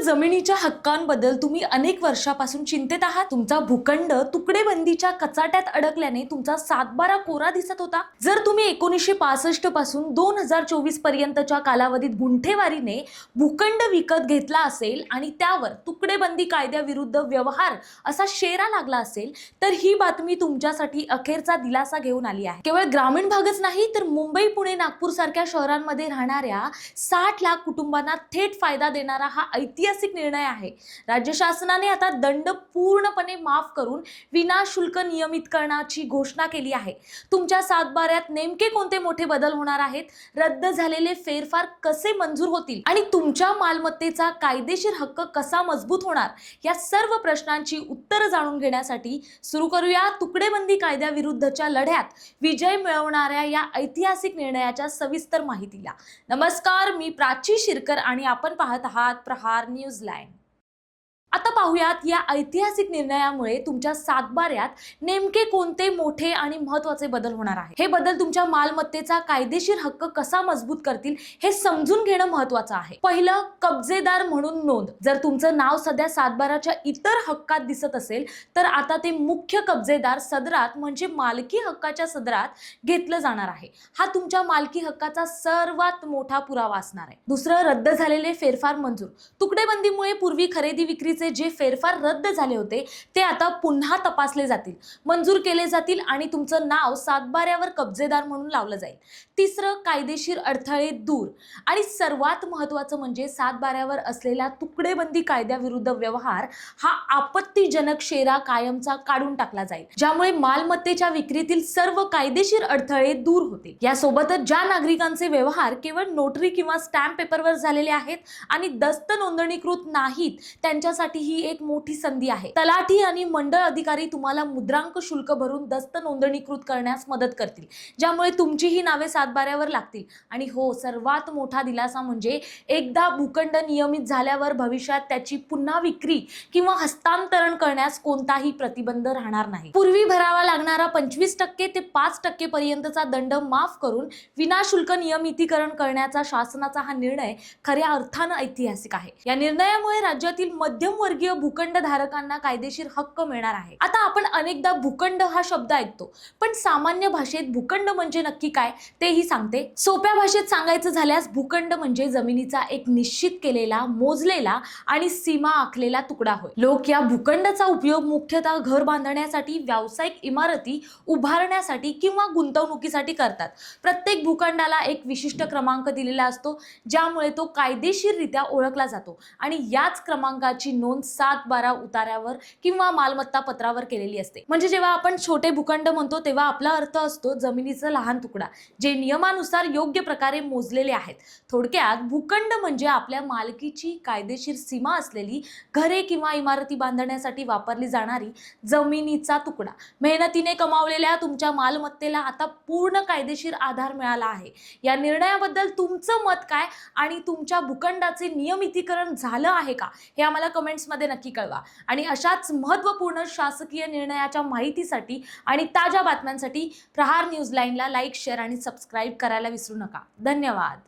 जमिनीच्या हक्कांबद्दल तुम्ही अनेक वर्षापासून चिंतेत आहात? तुमचा भूखंड तुकडेबंदीच्या कचाट्यात अडकल्याने तुमचा सातबारा कोरा दिसत होता. जर तुम्ही एकोणीसशे पासष्टपासून दोन हजार चोवीस पर्यंतच्या कालावधीत गुंठेवारीने भूखंड विकत घेतला असेल आणि त्यावर तुकडेबंदी कायद्याविरुद्ध व्यवहार असा शेरा लागला असेल तर ही बातमी तुमच्यासाठी अखेरचा दिलासा घेऊन आली आहे. केवळ ग्रामीण भागच नाही तर मुंबई पुणे नागपूर सारख्या शहरांमध्ये राहणाऱ्या साठ लाख कुटुंबांना थेट फायदा देणारा हा ऐतिहासिक निर्णय आहे. राज्य शासनाने आता दंड पूर्णपणे माफ करून विनाशुल्क नियमितकरणाची घोषणा केली आहे. तुमच्या सातबाऱ्यात नेमके कोणते मोठे बदल होणार आहेत? रद्द झालेले फेरफार कसे मंजूर होतील? आणि तुमच्या मालमत्तेचा कायदेशीर हक्क कसा मजबूत होणार? या सर्व प्रश्नांची उत्तरं जाणून घेण्यासाठी सुरू करूया तुकडेबंदी कायद्याविरुद्धच्या लढ्यात. विजय मिळवणाऱ्या या ऐतिहासिक निर्णयाच्या सविस्तर माहितीला. नमस्कार मी प्राची शिरकर आणि आपण पाहत आहात प्रहार न्यूज लाईन आता पाहूयात या ऐतिहासिक निर्णयामुळे तुमच्या सातबाऱ्यात नेमके कोणते मोठे आणि महत्त्वाचे बदल होणार आहे हे बदल तुमच्या मालमत्तेचा कायदेशीर हक्क कसा मजबूत करतील हे समजून घेणं महत्वाचं आहे. पहिलं कब्जेदार म्हणून नोंद. जर तुमचं नाव सध्या सातबाराच्या इतर हक्कात दिसत असेल तर आता ते मुख्य कब्जेदार सदरात म्हणजे मालकी हक्काच्या सदरात घेतलं जाणार आहे. हा तुमच्या मालकी हक्काचा सर्वात मोठा पुरावा असणार आहे. दुसरं रद्द झालेले फेरफार मंजूर. तुकडेबंदीमुळे पूर्वी खरेदी विक्री विक्रीचे जे फेरफार रद्द झाले होते ते आता पुन्हा तपासले जातील. मंजूर केले जातील आणि तुमचं नाव सातबाऱ्यावर कब्जेदार म्हणून लावलं जाईल. तिसरं कायदेशीर अडथळे दूर. आणि सर्वात महत्त्वाचं म्हणजे सातबाऱ्यावर असलेला तुकडेबंदी कायद्याविरुद्ध व्यवहार हा आपत्तीजनक शेरा कायमचा काढून टाकला जाईल. ज्यामुळे मालमत्तेच्या विक्रीतील सर्व कायदेशीर अडथळे दूर होतील. यासोबतच ज्या नागरिकांचे व्यवहार केवळ नोटरी किंवा स्टॅम्प पेपरवर झालेले आहेत आणि दस्त नोंदणीकृत नाहीत त्यांच्यासाठी ही एक मोठी संधी आहे. तलाठी आणि मंडळ अधिकारी तुम्हाला मुद्रांक शुल्क भरून दस्त नोंदणीकृत करण्यास मदत करतील. ज्यामुळे तुमचीही नावे सातबाऱ्यावर लागतील. आणि हो सर्वात मोठा दिलासा म्हणजे एकदा भूखंड नियमित झाल्यावर भविष्यात त्याची पुन्हा विक्री किंवा हस्तांतरण करण्यास कोणताही प्रतिबंध राहणार नाही. पूर्वी भरावा लागणारा पंचवीस टक्के ते पाच टक्के पर्यंतचा दंड माफ करून विनाशुल्क नियमितीकरण करण्याचा शासनाचा हा निर्णय खऱ्या अर्थानं ऐतिहासिक आहे. या निर्णयामुळे राज्यातील मध्यम भूखंड धारकांना कायदेशीर हक्क मिळणार आहे. आता आपण अनेकदा भूखंड हा शब्द ऐकतो पण सामान्य भाषेत भूखंड म्हणजे नक्की काय तेही सांगते. सोप्या भाषेत सांगायचं झाल्यास भूखंड म्हणजे जमिनीचा एक निश्चित केलेला मोजलेला आणि सीमा आखलेला तुकडा होय. लोक या भूखंडाचा उपयोग मुख्यतः घर बांधण्यासाठी व्यावसायिक इमारती उभारण्यासाठी किंवा गुंतवणुकीसाठी करतात. प्रत्येक भूखंडाला एक विशिष्ट क्रमांक दिलेला असतो ज्यामुळे तो कायदेशीररित्या ओळखला जातो आणि याच क्रमांकाची नोंद सात बारा उतार्यावर किंवा मालमत्ता पत्रावर केलेली असते. म्हणजे जेव्हा आपण छोटे भूखंड म्हणतो तेव्हा आपला अर्थ असतो जमिनीचा लहान तुकडा जे नियमानुसार योग्य प्रकारे मोजलेले आहेत. थोडक्यात भूखंड म्हणजे आपल्या मालकीची कायदेशीर सीमा असलेली घरे किंवा इमारती बांधण्यासाठी वापरली जाणारी जमिनीचा तुकडा. मेहनतीने कमावलेल्या तुमच्या मालमत्तेला आता पूर्ण कायदेशीर आधार मिळाला आहे. या निर्णयाबद्दल तुमचं मत काय आणि तुमच्या भूखंडाचे नियमितीकरण झालं आहे का? हे आम्हाला कमेंट कमेंट्समध्ये नक्की कळवा. आणि अशाच महत्त्वपूर्ण शासकीय निर्णयाच्या माहितीसाठी आणि ताज्या बातम्यांसाठी प्रहार न्यूज लाईनला लाईक शेअर आणि सबस्क्राईब करायला विसरू नका. धन्यवाद.